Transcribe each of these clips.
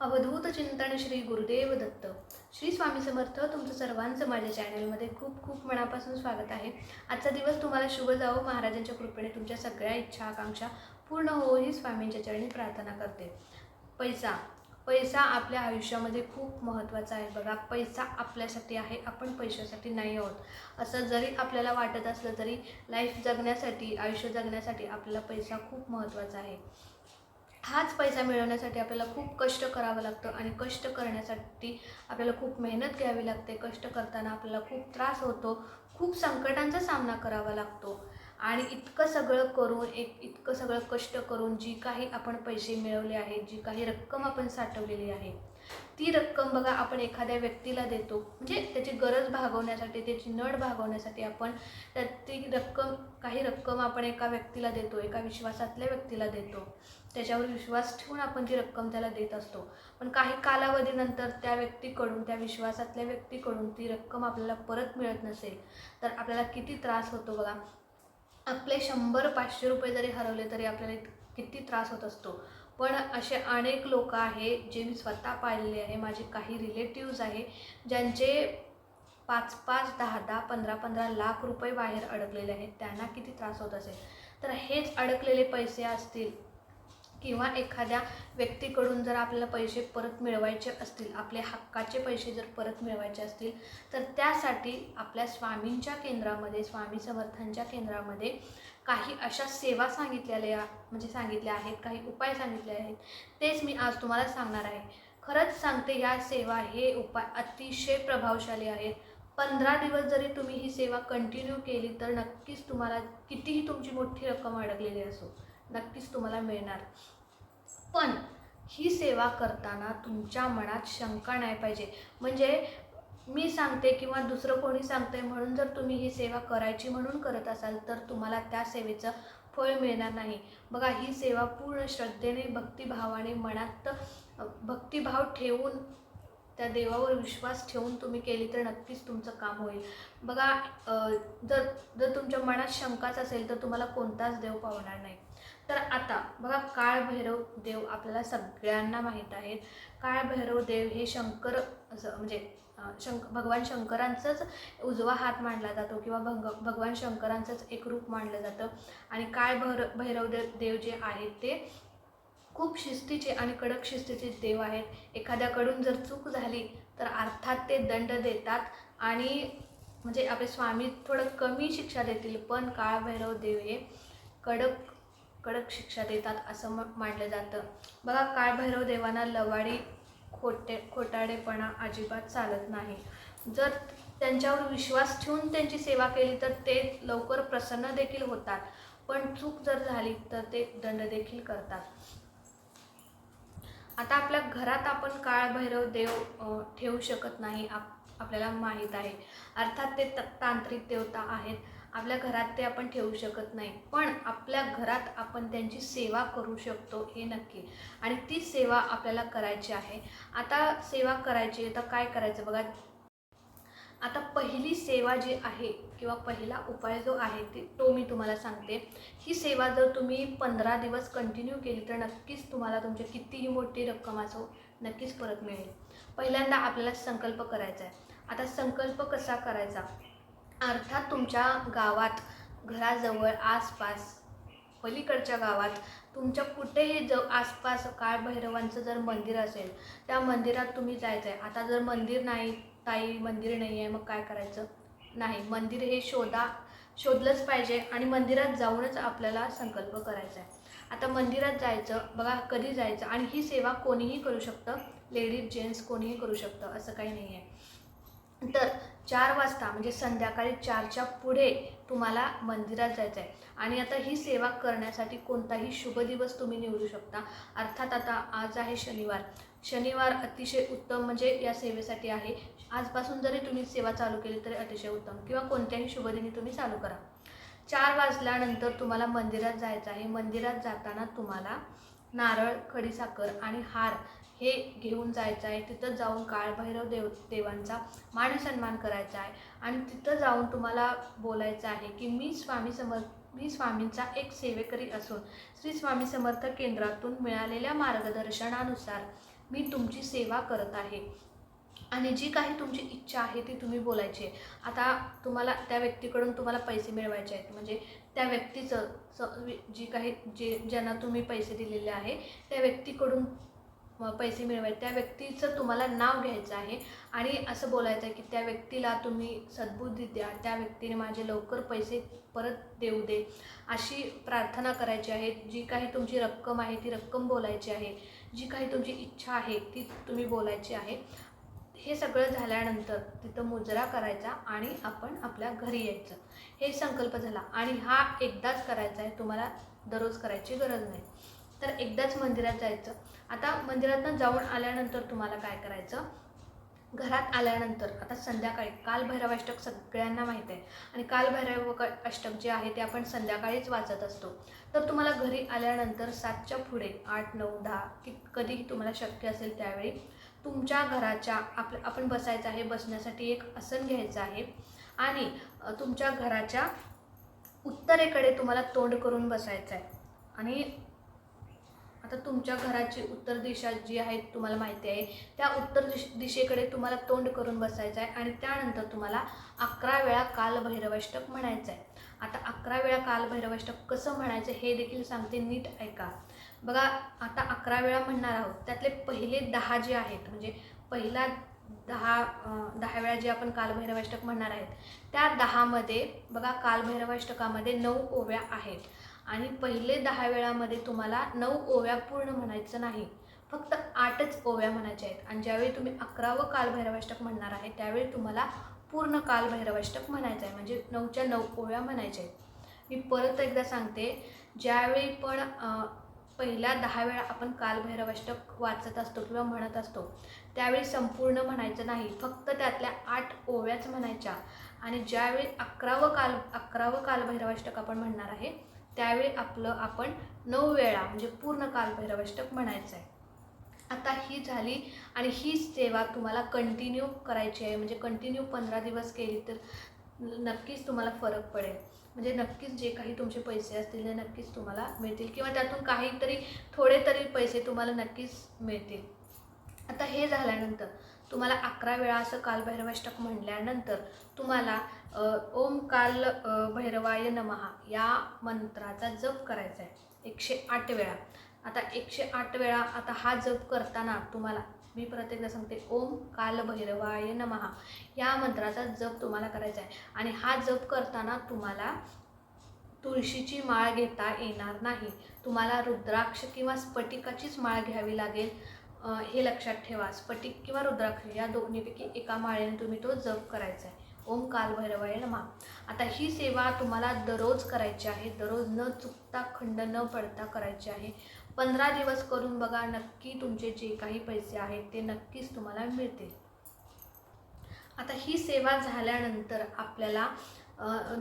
अवधूत चिंतन श्री गुरुदेव दत्त. श्री स्वामी समर्थ तुमचं सर्वांचं माझ्या चॅनलमध्ये खूप खूप मनापासून स्वागत आहे. आजचा दिवस तुम्हाला शुभ जावो. महाराजांच्या कृपेने तुमच्या सगळ्या इच्छा आकांक्षा पूर्ण हो ही स्वामींच्या चरणी प्रार्थना करते. पैसा. पैसा आपल्या आयुष्यामध्ये खूप महत्त्वाचा आहे. बघा पैसा आपल्यासाठी आहे. आपण पैशासाठी नाही आहोत. असं जरी आपल्याला वाटत असलं तरी लाईफ जगण्यासाठी आयुष्य जगण्यासाठी आपल्याला पैसा खूप महत्त्वाचा आहे. हाच पैसा मिळवण्यासाठी आपल्याला खूप कष्ट करावं लागतं आणि कष्ट करण्यासाठी आपल्याला खूप मेहनत घ्यावी लागते. कष्ट करताना आपल्याला खूप त्रास होतो. खूप संकटांचा सामना करावा लागतो. आणि इतकं सगळं करून एक इतकं सगळं कष्ट करून जी काही आपण पैसे मिळवले आहेत जी काही रक्कम आपण साठवलेली आहे ती रक्कम बघा आपण एखाद्या व्यक्तीला देतो. म्हणजे त्याची गरज भागवण्यासाठी त्याची नड भागवण्यासाठी आपण त्या ती रक्कम काही रक्कम आपण एका व्यक्तीला देतो एका विश्वासातल्या व्यक्तीला देतो. त्याच्यावर विश्वास ठेवून आपण ती रक्कम त्याला देत असतो. पण काही कालावधीनंतर त्या व्यक्तीकडून त्या विश्वासातल्या व्यक्तीकडून ती रक्कम आपल्याला परत मिळत नसेल तर आपल्याला किती त्रास होतो बघा. आपले शंभर पाचशे रुपये जरी हरवले तरी आपल्याला किती त्रास होत असतो. पण असे अनेक लोक आहे जे मी स्वतः पाहिलेले आहे माझे काही रिलेटिव्ज आहे ज्यांचे पाच पाच दहा दहा पंधरा पंधरा लाख रुपये बाहेर अडकलेले आहेत त्यांना किती त्रास होत असेल? तर हेच अडकलेले पैसे असतील किंवा एखाद्या व्यक्तीकडून जर आपल्याला पैसे परत मिळवायचे असतील आपले हक्काचे पैसे जर परत मिळवायचे असतील तर त्यासाठी आपल्या स्वामींच्या केंद्रामध्ये स्वामी समर्थांच्या केंद्रामध्ये काही अशा सेवा सांगितलेल्या म्हणजे सांगितल्या आहेत काही उपाय सांगितले आहेत. तेच मी आज तुम्हाला सांगणार आहे. खरंच सांगते या सेवा हे उपाय अतिशय प्रभावशाली आहेत. पंधरा दिवस जरी तुम्ही ही सेवा कंटिन्यू केली तर नक्कीच तुम्हाला कितीही तुमची मोठी रक्कम अडकलेली असो नक्कीच तुम्हाला मिळणार. पण ही सेवा करताना तुमच्या मनात शंका नाही पाहिजे. म्हणजे मी सांगते किंवा दुसरं कोणी सांगते म्हणून जर तुम्ही ही सेवा करायची म्हणून करत असाल तर तुम्हाला त्या सेवेचं फळ मिळणार नाही. बघा ही सेवा पूर्ण श्रद्धेने भक्तिभावाने मनात भक्तिभाव ठेवून त्या देवावर विश्वास ठेवून तुम्ही केली तर नक्कीच तुमचं काम होईल. बघा जर जर तुमच्या मनात शंकाच असेल तर तुम्हाला कोणताच देव पावणार नाही. तर आता बघा काळभैरव देव आपल्याला सगळ्यांना माहीत आहेत. काळभैरव देव हे शंकर असं म्हणजे शंक भगवान शंकरांचाच उजवा हात मानला जातो किंवा भग भगवान शंकरांचंच एक रूप मानलं जातं. आणि काळ भैर भैरव देव देव जे आहेत ते खूप शिस्तीचे आणि कडक शिस्तीचे देव आहेत. एखाद्याकडून जर चूक झाली तर अर्थात ते दंड देतात. आणि म्हणजे आपले स्वामी थोडं कमी शिक्षा देतील पण काळभैरव देव हे कडक कडक शिक्षा देतात असं म मानलं जातं. बघा काळभैरव देवांना लवाडी खोटे खोटाडेपणा अजिबात चालत नाही. जर त्यांच्यावर विश्वास ठेवून त्यांची सेवा केली तर ते लवकर प्रसन्न देखील होतात. पण चूक जर झाली तर ते दंड देखील करतात. आता आपल्या घरात आपण काळ भैरव देव ठेवू शकत नाही आप आपल्याला माहीत आहे. अर्थात ते तांत्रिक देवता आहेत. आपल्या घरात ते आपण ठेवू शकत नाही. पण आपल्या घरात आपण त्यांची सेवा करू शकतो हे नक्की. आणि ती सेवा आपल्याला करायची आहे. आता सेवा करायची तर काय करायचं बघा? आता पहिली सेवा जी आहे किंवा पहिला उपाय जो आहे ते तो मी तुम्हाला सांगते. ही सेवा जर तुम्ही पंधरा दिवस कंटिन्यू केली तर नक्कीच तुम्हाला तुमची कितीही मोठी रक्कम असो नक्कीच परत मिळेल. पहिल्यांदा आपल्याला संकल्प करायचा आहे. आता संकल्प कसा करायचा? अर्थात तुमच्या गावात घराजवळ आसपास पलीकडच्या गावात तुमच्या कुठेही ज आसपास काळभैरवांचं जर मंदिर असेल त्या मंदिरात तुम्ही जायचं आहे आता जर मंदिर नाही ताई मंदिर नाही आहे मग काय करायचं? नाही मंदिर हे शोधा शोधलंच पाहिजे आणि मंदिरात जाऊनच आपल्याला संकल्प करायचा आहे. आता मंदिरात जायचं बघा कधी जायचं आणि ही सेवा कोणीही करू शकतं? लेडीज जेंट्स कोणीही करू शकतं असं काही नाही आहे. तर चार वाजता म्हणजे संध्याकाळी चारच्या पुढे तुम्हाला मंदिरात जायचं आहे. आणि आता ही सेवा करण्यासाठी कोणताही शुभ दिवस तुम्ही निवडू शकता. अर्थात आता आज आहे शनिवार. शनिवार अतिशय उत्तम म्हणजे या सेवेसाठी आहे. आजपासून जरी तुम्ही सेवा चालू केली तरी अतिशय उत्तम. किंवा कोणत्याही शुभदिनी तुम्ही चालू करा. चार वाजल्यानंतर तुम्हाला मंदिरात जायचं आहे. मंदिरात जाताना तुम्हाला नारळ खडीसाखर आणि हार हे घेऊन जायचं आहे. तिथं जाऊन काळभैरव देव देवांचा मानसन्मान करायचा आहे. आणि तिथं जाऊन तुम्हाला बोलायचं आहे की मी स्वामी समर्थ मी स्वामींचा एक सेवेकरी असून श्री स्वामी समर्थ केंद्रातून मिळालेल्या मार्गदर्शनानुसार मी तुमची सेवा करत आहे. आणि जी काही तुमची इच्छा आहे ती तुम्ही बोलायची आहे. आता तुम्हाला त्या व्यक्तीकडून तुम्हाला पैसे मिळवायचे आहेत. म्हणजे त्या व्यक्तीचं स जी काही जे ज्यांना तुम्ही पैसे दिलेले आहे त्या व्यक्तीकडून पैसे मिळवायचे. त्या व्यक्तीचं तुम्हाला नाव घ्यायचं आहे आणि असं बोलायचं आहे की त्या व्यक्तीला तुम्ही सद्बुद्धी द्या. त्या व्यक्तीने माझे लवकर पैसे परत देऊ दे. अशी प्रार्थना करायची आहे. जी काही तुमची रक्कम आहे ती रक्कम बोलायची आहे. जी काही तुमची इच्छा आहे ती तुम्ही बोलायची आहे. हे सगळं झाल्यानंतर तिथं मुजरा करायचा आणि आपण आपल्या घरी यायचं. हे संकल्प झाला. आणि हा एकदाच करायचा आहे. तुम्हाला दररोज करायची गरज नाही. तर एकदाच मंदिरात जायचं. आता मंदिरातनं जाऊन आल्यानंतर तुम्हाला काय करायचं? घरात आल्यानंतर आता संध्याकाळी कालभैरवाष्टक सगळ्यांना माहीत आहे आणि कालभैरव अष्टक जे आहे ते आपण संध्याकाळीच वाचत असतो. तर तुम्हाला घरी आल्यानंतर सातच्या पुढे आठ नऊ दहा की कधीही तुम्हाला शक्य असेल त्यावेळी तुमच्या घराच्या आप आपण बसायचं आहे बसण्यासाठी एक आसन घ्यायचं आहे आणि तुमच्या घराच्या उत्तरेकडे तुम्हाला तोंड करून बसायचं आहे. आणि आता तुमच्या घराची उत्तर दिशा जी आहे तुम्हाला माहिती आहे त्या उत्तर दिश दिशेकडे तुम्हाला तोंड करून बसायचं आहे आणि त्यानंतर तुम्हाला अकरा वेळा कालभैरवाष्टक म्हणायचं आहे. आता अकरा वेळा कालभैरवाष्टक कसं म्हणायचं हे देखील सांगते नीट ऐका. बघा आता अकरा वेळा म्हणणार आहोत. त्यातले पहिले दहा जे आहेत म्हणजे पहिला दहा दहा वेळा जे आपण कालभैरवाष्टक म्हणणार आहेत त्या दहामध्ये बघा कालभैरवाष्टकामध्ये नऊ ओव्या आहेत. आणि पहिले दहा वेळामध्ये तुम्हाला नऊ ओव्या पूर्ण म्हणायचं नाही. फक्त आठच ओव्या म्हणायच्या आहेत. आणि ज्यावेळी तुम्ही अकरावं कालभैरवाष्टक म्हणणार आहे त्यावेळी तुम्हाला पूर्ण कालभैरवाष्टक म्हणायचं आहे. म्हणजे नऊच्या नऊ ओव्या म्हणायच्या आहेत. मी परत एकदा सांगते ज्यावेळी पण पहिल्या दहा वेळा आपण कालभैरवाष्टक वाचत असतो किंवा म्हणत असतो त्यावेळी संपूर्ण म्हणायचं नाही. फक्त त्यातल्या आठ ओव्याच म्हणायच्या. आणि ज्यावेळी अकरावं काल अकरावं कालभैरवाष्टक आपण म्हणणार आहे त्यावेळी आपलं आपण नऊ वेळा म्हणजे पूर्ण कालभैरवाष्टक म्हणायचं आहे आता ही झाली आणि ही सेवा तुम्हाला कंटिन्यू करायची आहे. म्हणजे कंटिन्यू पंधरा दिवस केली तर नक्कीच तुम्हाला फरक पडेल. म्हणजे नक्कीच जे काही तुमचे पैसे असतील ते नक्कीच तुम्हाला मिळतील. किंवा त्यातून काहीतरी थोडे तरी पैसे तुम्हाला नक्कीच मिळतील. आता हे झाल्यानंतर तुम्हाला अकरा वेळा असं कालभैरवाष्टक म्हणल्यानंतर तुम्हाला ओम काल भैरवाय नमहा या मंत्राचा जप करायचा आहे एकशे आठ वेळा. आता एकशे आठ वेळा आता हा जप करताना तुम्हाला मी प्रत्येकदा सांगते ओम काल भैरवाय नमहा या मंत्राचा जप तुम्हाला करायचा आहे आणि हा जप करताना तुम्हाला तुळशीची माळ घेता येणार नाही. तुम्हाला रुद्राक्ष किंवा स्फटिकाचीच माळ घ्यावी लागेल. हे लक्षात ठेवा. स्फटिक किंवा रुद्राक्ष या दोन्हीपैकी एका माळेने तुम्ही तो जप करायचा आहे ओम काल भैरवाय नमा. आता ही सेवा तुम्हाला दररोज करायची आहे. दररोज न चुकता खंड न पडता करायची आहे. पंधरा दिवस करून बघा नक्की तुमचे जे काही पैसे आहेत ते नक्कीच तुम्हाला मिळतील. आता ही सेवा झाल्यानंतर आपल्याला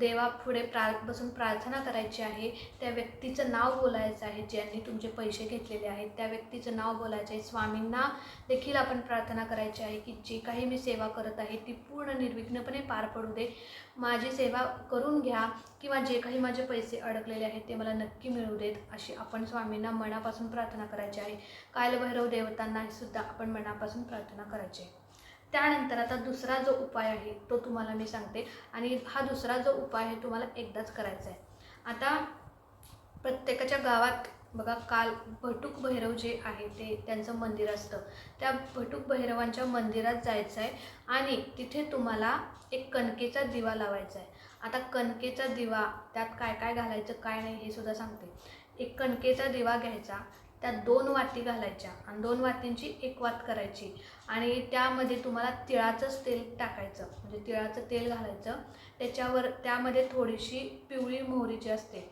देवापुढे प्रा बसून प्रार्थना करायची आहे. त्या व्यक्तीचं नाव बोलायचं आहे ज्यांनी तुमचे पैसे घेतलेले आहेत त्या व्यक्तीचं नाव बोलायचं आहे. स्वामींना देखील आपण प्रार्थना करायची आहे की जे काही मी सेवा करत आहे ती पूर्ण निर्विघ्नपणे पार पडू दे. माझी सेवा करून घ्या किंवा जे काही माझे पैसे अडकलेले आहेत ते मला नक्की मिळू देत अशी आपण स्वामींना मनापासून प्रार्थना करायची आहे. कालभैरव देवतांना सुद्धा आपण मनापासून प्रार्थना करायची आहे. त्यानंतर आता दुसरा जो उपाय आहे तो तुम्हाला मी सांगते. आणि हा दुसरा जो उपाय आहे तुम्हाला एकदाच करायचा आहे आता प्रत्येकाच्या गावात बघा काल भटूक भैरव जे आहे ते त्यांचं मंदिर असतं. त्या भटूक भैरवांच्या मंदिरात जायचं आहे आणि तिथे तुम्हाला एक कणकेचा दिवा लावायचा आहे आता कणकेचा दिवा त्यात काय काय घालायचं काय नाही हे सुद्धा सांगते. एक कणकेचा दिवा घ्यायचा त्यात दोन वाती घालायच्या आणि दोन वातींची एक वात करायची. आणि त्यामध्ये तुम्हाला तिळाचंच तेल टाकायचं. म्हणजे तिळाचं तेल घालायचं. त्याच्यावर त्यामध्ये थोडीशी पिवळी मोहरी जी असते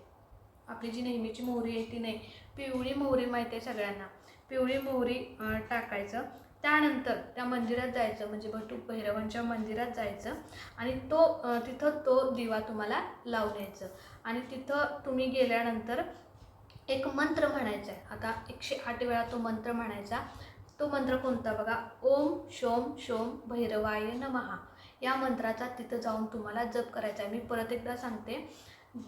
आपली जी नेहमीची मोहरी आहे ती नाही. पिवळी मोहरी माहिती आहे सगळ्यांना. पिवळी मोहरी टाकायचं. त्यानंतर त्या मंदिरात जायचं. म्हणजे भटू भैरवांच्या मंदिरात जायचं. आणि तो तिथं तो दिवा तुम्हाला लावून यायचं. आणि तिथं तुम्ही गेल्यानंतर एक मंत्र म्हणायचा आहे. आता एकशे आठ वेळा तो मंत्र म्हणायचा. तो मंत्र कोणता बघा? ओम शोम शोम भैरवाय नमहा. या मंत्राचा तिथं जाऊन तुम्हाला जप करायचा आहे. मी परत एकदा सांगते.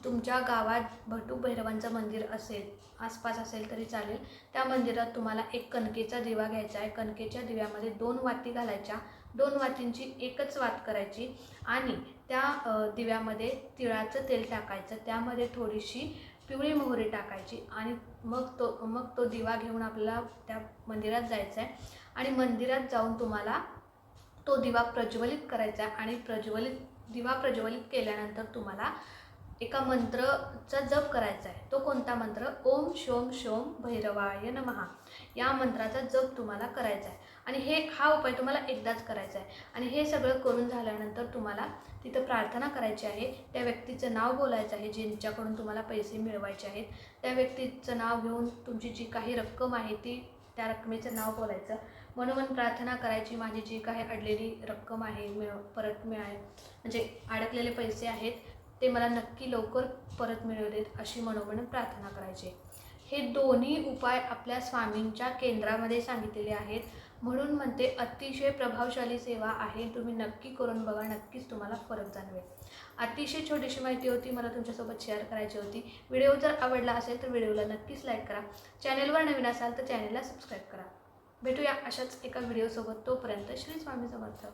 तुमच्या गावात भटू भैरवांचं मंदिर असेल आसपास असेल तरी चालेल. त्या मंदिरात तुम्हाला एक कणकेचा दिवा घ्यायचा आहे. कणकेच्या दिव्यामध्ये दोन वाती घालायच्या. दोन वातींची एकच वात करायची आणि त्या दिव्यामध्ये तिळाचं तेल टाकायचं. त्यामध्ये थोडीशी पिवळी मोहरी टाकायची आणि मग तो मग तो दिवा घेऊन आपल्याला त्या मंदिरात जायचं आहे आणि मंदिरात जाऊन तुम्हाला तो दिवा प्रज्वलित करायचा आहे आणि प्रज्वलित दिवा प्रज्वलित केल्यानंतर तुम्हाला एका मंत्रचा जप करायचा आहे. तो कोणता मंत्र? ओम शोम शोम भैरवाय नमहा. या मंत्राचा जप तुम्हाला करायचा आहे. आणि हे हा उपाय तुम्हाला एकदाच करायचा आहे. आणि हे सगळं करून झाल्यानंतर तुम्हाला तिथं प्रार्थना करायची आहे. त्या व्यक्तीचं नाव बोलायचं आहे ज्यांच्याकडून तुम्हाला पैसे मिळवायचे आहेत. त्या व्यक्तीचं नाव घेऊन तुमची जी काही रक्कम आहे ती त्या रकमेचं नाव बोलायचं. मनोमन प्रार्थना करायची माझी जी काही अडलेली रक्कम आहे मिळ परत मिळाय म्हणजे अडकलेले पैसे आहेत ते मला नक्की लवकर परत मिळवलेत अशी मनोमन प्रार्थना करायची. हे दोन्ही उपाय आपल्या स्वामींच्या केंद्रामध्ये सांगितलेले आहेत. म्हणून म्हणते अतिशय प्रभावशाली सेवा आहे. तुम्ही नक्की करून बघा नक्कीच तुम्हाला फरक जाणवेल. अतिशय छोटीशी माहिती होती मला तुमच्यासोबत शेअर करायची होती. व्हिडिओ जर आवडला असेल तर व्हिडिओला नक्कीच लाईक करा. चॅनेलवर नवीन असाल तर चॅनेलला सबस्क्राईब करा. भेटूया अशाच एका व्हिडिओसोबत तोपर्यंत श्री स्वामी समर्थ.